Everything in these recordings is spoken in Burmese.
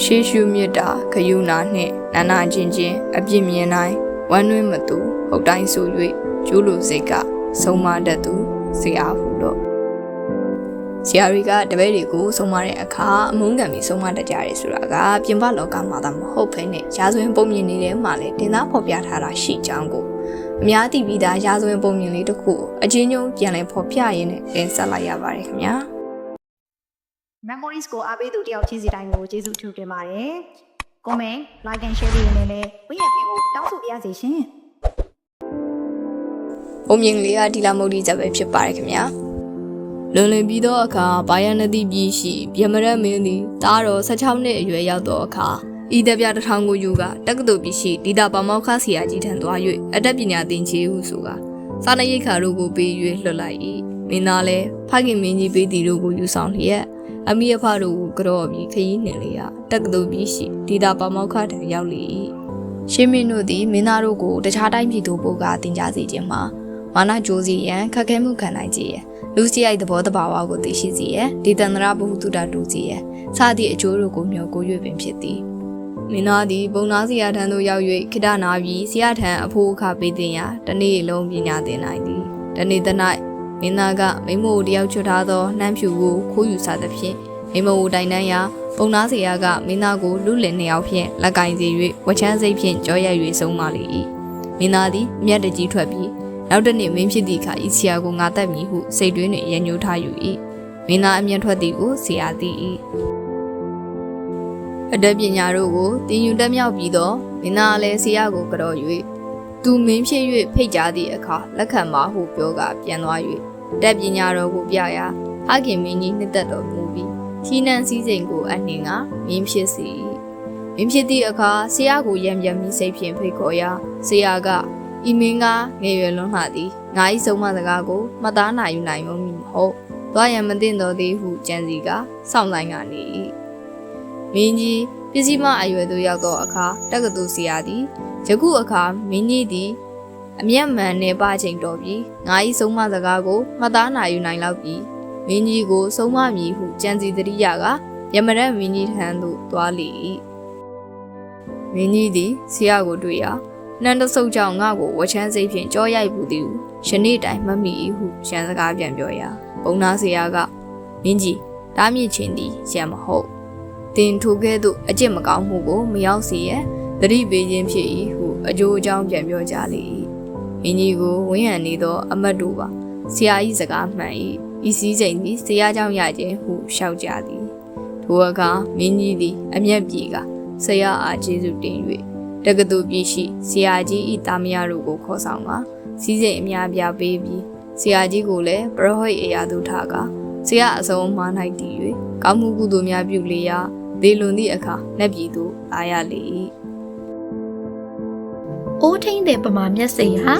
ရှေးရှုမြတ်တာခယူနာနှင့်နာနာချင်းချင်းအပြစ်မြင်တိုင်းဝမ်းနည်းမသူဟုတ်တိုင်းဆို၍ကျိုးလိုစိတ်ကဆုံးမတတ်သူဆရာဟုတော့ဆရာတွေကတပည့်တွေကိုဆုံးမတဲ့အခါအမုန်းခံပြီးဆုံးမတတ်ကြတယ်ဆိုတာကပြင်ပလောကမှာသာမဟုတ်ဘဲနဲ့ရာဇဝင်ပုံမြင်နေတဲ့မှာလေတင်သားဖော်ပြထားတာရှိကြောင်းကိုအများသိပြီးသားရာဇဝင်ပုံမြင်လေးတစ်ခုကိုအချင်းချင်းပြန်လည်ဖော်ပြရင်းနဲ့တင်ဆက်လိုက်ရပါတယ်ခင်ဗျာ memories ကိုအားပေးသူတယောက်ချင်းစီတိုင်းကိုကျေးဇူးထူတင်ပါတယ်။ comment like and share လေးနဲ့လည်းဝိရပေးဖို့တောင်းဆိုပါရစေရှင်။ပုံမြင်လေးကဒီလာမုတ်ဒီဇက်ပဲဖြစ်ပါတယ်ခင်ဗျာလွန်လင်ပြီးသောအခါဘာယန်နတိပြည်ရှိဗျမရက်မင်းသည်တားတော်16နှစ်အရွယ်ရောက်သောအခါဤတပြတထောင်ကိုယူကတက္ကသိုလ်ပြည်ရှိဒီတာပါမောက္ခဆရာကြီးထံသွား၍အတတ်ပညာသင်ချေဟုဆိုကစာနရိတ်ခါတို့ကိုပေး၍လွှတ်လိုက်၏မင်းသားလည်းဖခင်မင်းကြီးပေးသည်တို့ကိုယူဆောင်လျက် အမိအဖတို့ကိုကြော့ပြီးခရီးနှင်လေရတက္ကသိုလ်ပြည်ရှိဒီတာပါမောက္ခထံရောက်လေ၏ရှင်းမင်းတို့သည်မင်းသားတို့ကိုတခြားတိုင်းပြည်သို့ပို့ကတင် जा စေခြင်းမှာမာနကြိုးစီရန်ခက်ခဲမှုခံနိုင်ကြရန်လူစီရိုက်သဘောတဘာဝကိုသိရှိစေရန်ဒီတန္တရာဘဟုတုတတူစီရန်စသည့်အကျိုးတို့ကိုမျှော်ကို၍ပင်ဖြစ်သည်မင်းသားသည်ပုံနာစီယာထံသို့ရောက်၍ခိတနာပြီးစီယာထံအဖိုးအခပေးတင်ရာတနေ့လုံးပညာသင်နိုင်သည်တနေ့သ၌ မင်းသားကမိမို့တယောက်ချွတ်ထားသောနှမ်းဖြူကိုခိုးယူစားသဖြင့်မိမို့တိုင်တန်းရာပုံနာစီယာကမင်းသားကိုလူလင်နှစ်ယောက်ဖြင့်လက်ကင်စေ၍ဝချမ်းစိတ်ဖြင့်ကြောရက်၍ဆုံးမလေ၏မင်းသားသည်မြတ်တကြီးထွက်ပြီးနောက်တစ်နေ့မင်းဖြစ်သည့်အခါဤဆရာကိုငါတတ်မည်ဟုစိတ်တွင်းတွင်ရညှိုးထားယူ၏မင်းသားအမျက်ထွက်သည်ကိုဆရာသိ၏အတတ်ပညာတို့ကိုတင်ယူတက်မြောက်ပြီးတော့မင်းသားလည်းဆရာကိုကြော်၍ သူမင်းဖြစ်၍ဖိတ်ကြားသည့်အခါလက်ခံပါဟုပြောကပြန်သွား၍အတတ်ပညာတော်ကိုပြရာဖခင်မင်းကြီးနှစ်သက်တော်မူပြီးချီးနှံစည်းစိမ်ကိုအနှင်ကမင်းဖြစ်စီ၏မင်းဖြစ်သည့်အခါဆရာကိုရံပြမိစိတ်ဖြင့်ဖိတ်ခေါ်ရာဆရာကဤမင်းကငယ်ရွယ်လွန်းလှသည်ငါ၏ဆုံးမစကားကိုမှတ်သားနိုင်ယူနိုင်မမည်မဟုတ်သွားရန်မသိတော်သည်ဟုကြံစီကစောင့်ဆိုင်ကနေ၏မင်းကြီး ပစ္စည်းမအရွယ်သို့ရောက်သောအခါတက္ကသိုလ်ဆရာသည်ယခုအခါမင်းကြီးသည်အမျက်မှန်နေပါချိန်တော်ပြီးငါ၏ဆုံးမစကားကိုမှတ်သားနိုင်ယူနိုင်လောက်ပြီးမင်းကြီးကိုဆုံးမမည်ဟုကြံစီတရိယာကယမရတ်မင်းကြီးထံသို့သွားလေ၏မင်းကြီးသည်ဆရာကိုတွေ့ရာနှမ်းတဆုပ်ကြောင့်ငါ့ကိုဝချမ်းစိတ်ဖြင့်ကြောရိုက်ပူသည်ဟုယနေ့တိုင်မမိ၏ဟုရန်စကားပြန်ပြောရာပုံနာဆရာကမင်းကြီးတားမြစ်ချင်းသည်ရန်မဟုတ် တင်ထိုကဲ့သို့အကျင့်မကောင်းမှုကိုမရောက်စေရန်သတိပေးခြင်းဖြစ်၏ဟုအကျိုးအကြောင်းပြန်ပြောကြလေ၏မင်းကြီးကိုဝင်းဟန်နေသော အမတ်တို့ပါဆရာ၏စကားမှန်၏ဤစည်းစိမ်သည်ဆရာကြောင့်ရခြင်းဟုရှောက်ကြသည်ထိုအခါမင်းကြီးသည် အမျက်ပြေကဆရာအားကျေးဇူးတင်၍တက္ကသိုလ်ပြည်ရှိဆရာကြီးဤတာမယာတို့ကိုခေါ်ဆောင်ကစီးစိမ်အများပြပေးပြီးဆရာကြီးကိုလည်းပရဟိတ်အရာသူထားကဆရာအစုံမှ၌တည်၍ကောင်းမှုကုသိုလ်များပြုလေရာ ဒေလွန်သည့်အခါနှက်ပြည်သို့လာရလေ၏။အိုးထိန်တဲ့ပမာမျက်စိဟာ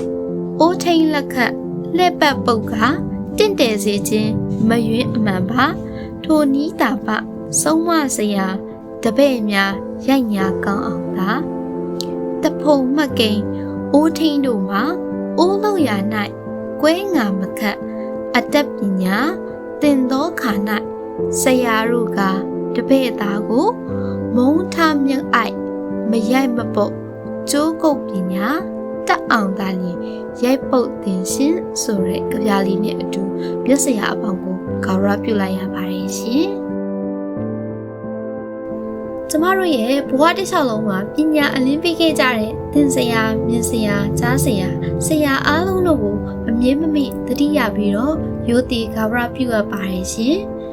အိုးထိန်လက်ခတ်လှက်ပတ်ပုတ်ကတင့်တယ်စေခြင်းမယွင်းအမှန်ပါထိုနီးတာပဆုံးမစရာတပည့်များရိုက်ညာကောင်းအောင်သာတဖုံမှတ်ကိန်းအိုးထိန်တို့မှာအိုးလုံးရာ၌ကွဲငါမခတ်အတတ်ပညာတင်သောခါ၌ဆရာတို့က တပည့်သားကိုမုံထားမြတ်အိုက်မရိုက်မပုတ်ကျိုးကုတ်ပညာတက်အောင်သာလျင်ရိုက်ပုတ်တင်ရှင်ဆိုတဲ့ကြပြလေးနဲ့အတူမြတ်စရာအပေါင်းကိုဂါရပြုလိုက်ရပါတယ်ရှင်။ကျမတို့ရဲ့ဘဝတစ်လျှောက်လုံးမှာပညာအလင်းပေးခဲ့ကြတဲ့သင်ဆရာ၊မြင်ဆရာ၊ကြားဆရာဆရာအားလုံးတို့ကိုအမြင်မမိသတိရပြီးတော့ရိုသေဂါရပြုအပ်ပါတယ်ရှင်။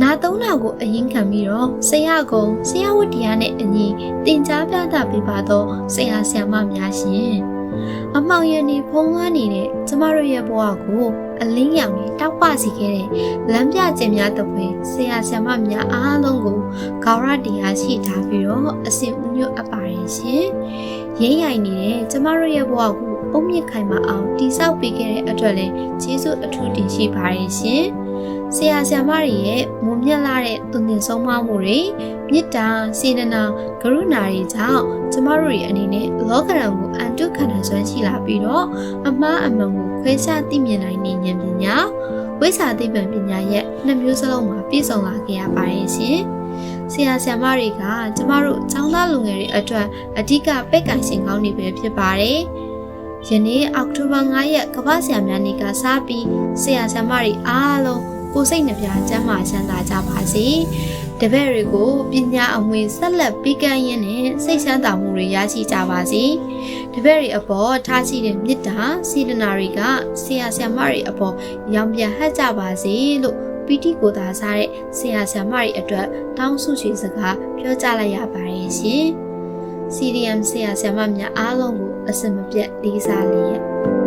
နာသုံးတာကိုအရင်ခံပြီးတော့ဆရာကုံဆရာဝတ္တရားနဲ့အညီတင် जा ပြတာပေးပါတော့ဆရာဆရာမများရှင်။အမောင်ရည်နေဖုံးလွှမ်းနေတဲ့ကျမတို့ရဲ့ဘဝကိုအလင်းရောင်နဲ့တောက်ပစီခဲ့တဲ့လမ်းပြခြင်းများတစ်ပွဲဆရာဆရာမများအားလုံးကိုဂါရတရားရှိထားပြီးတော့အစဉ်ဦးညွတ်အပ်ပါတယ်ရှင်။ရင်းရိုင်နေတဲ့ကျမတို့ရဲ့ဘဝကိုအုံမြင့်ခိုင်မာအောင်တိဆောက်ပေးခဲ့တဲ့အတွက်လည်းကျေးဇူးအထူးတင်ရှိပါတယ်ရှင်။ ဆရာဆရာမတွေရဲ့မွန်မြတ်လာတဲ့သူငင်ဆုံးမမှုတွေမေတ္တာစေတနာကရုဏာတွေကြောင့်ကျမတို့ရဲ့အနေနဲ့လောကရန်ကိုအန်တုခန္ဓာစွမ်းရှိလာပြီးတော့အမှားအမှန်ကိုခွဲခြားသိမြင်နိုင်တဲ့ဉာဏ်ပညာဝိဇ္ဇာသိပ္ပံပညာရဲ့နှစ်မျိုးစလုံးမှာပြည့်စုံလာခဲ့ရပါတယ်ရှင်။ဆဆရာဆရာမတွေကကျမတို့ចောင်းသားလူငယ်တွေအတွက်အဓိကပက်ကင်ရှင်ကောင်းနေပဲဖြစ်ပါတယ်။ယနေ့အောက်တိုဘာ9ရက်ကမ္ဘာဆရာများနေ့ကစပြီးဆရာဆရာမတွေအားလုံး ကိုယ်စိတ်နှပြကျန်းမာချမ်းသာကြပါစေ။တပည့်တွေကိုပညာအမွေဆက်လက်ပေးကမ်းရင်းနဲ့စိတ်ချမ်းသာမှုတွေရရှိကြပါစေ။တပည့်တွေအပေါ်ထားရှိတဲ့မေတ္တာစေတနာတွေကဆရာဆရာမတွေအပေါ်ရောင်ပြန်ဟပ်ကြပါစေလို့ပီတိကိုယ်သာစားတဲ့ဆရာဆရာမတွေအတွက်တောင်းဆုချေစကားပြောကြလိုက်ရပါတယ်ရှင်။ CDM ဆရာဆရာမများအားလုံးကိုအစင်မပြတ်လေးစားလျက်